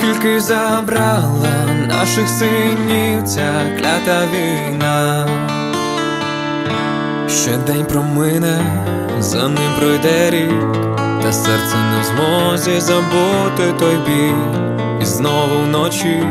Скільки забрала наших синів ця клята війна, ще день промине, за ним пройде рік, та серце не в змозі забути той бій, і знову вночі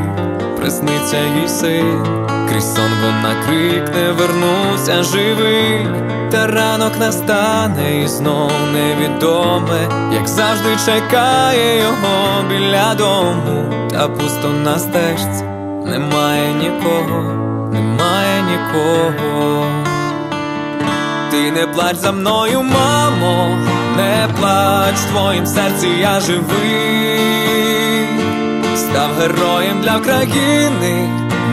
присниться їй син, крізь сон вона крикне, вернуся живий, та ранок настане і знов невідоме, як завжди чекає його біля дому, та пусто на стежці немає нікого, немає нікого. Ти не плач за мною, мамо, не плач в твоїм серці я живий, став героєм для країни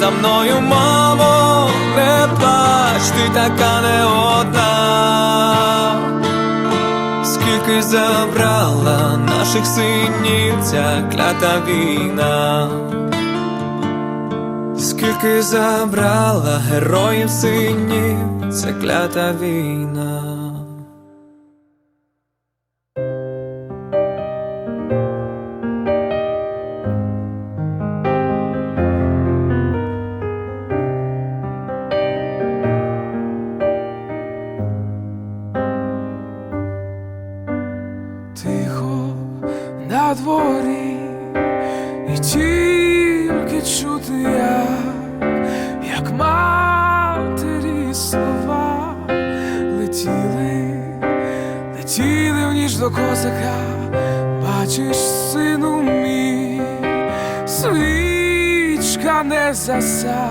за мною, мамо, не плач, ти така не одна. Скільки забрала наших синів ця клята війна. Скільки забрала героїв синів ця клята війна. На дворі, і тільки чути як, як матері слова летіли, летіли в ніч до козака, бачиш, сину мій, свічка не заса,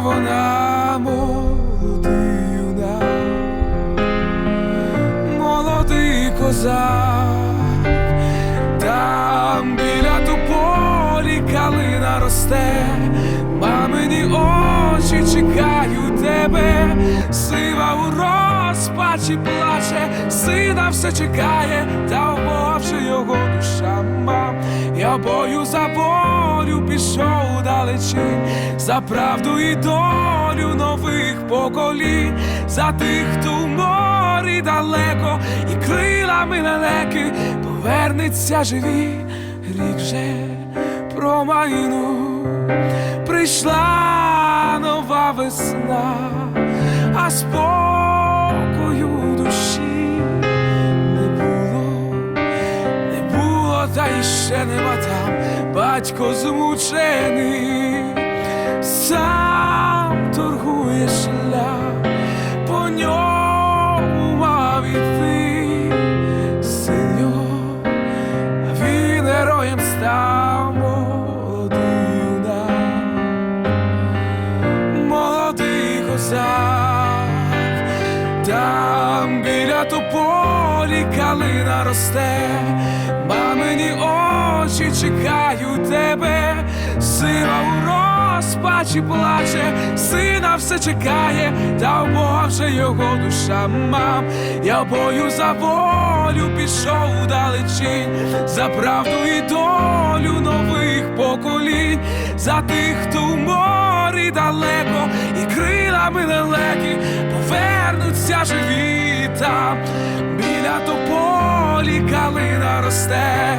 вона молодий юнак, молодий козак, там біля тополі калина росте, очі чекають тебе, сива у розпачі плаче, сина все чекає, та вмовче його душа мам. Я бою за волю пішов далечінь, за правду і долю нових поколінь, за тих, хто в морі далеко, і крилами лелеки. Повернеться живі, рік вже промайнув, прийшла весна, а спокою душі не було. Не було, та й ще нема там. Батько змучений, сам торгує шлях, по ньому калина росте, мамині очі чекають тебе, розпачі плаче, сина все чекає, та вже його душа мам. Я бою за волю пішов вдалечінь, за правду і долю нових поколінь, за тих, хто в морі далеко, і крилами лелеки повернуться живі там. Росте,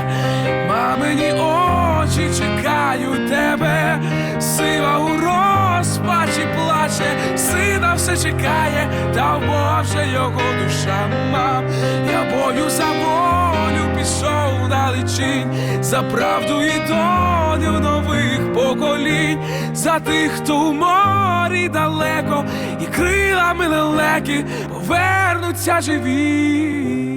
мамині очі чекають тебе, сива у розпачі плаче, сина все чекає, та вже його душа. Мам. Я бою за волю. Пішов далечінь, за правду і долю нових поколінь, за тих, хто в морі далеко, і крилами лелеки повернуться живі.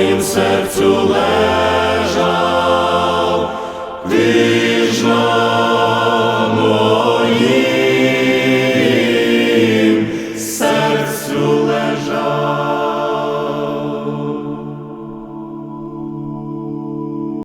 Моїм серцю лежиш,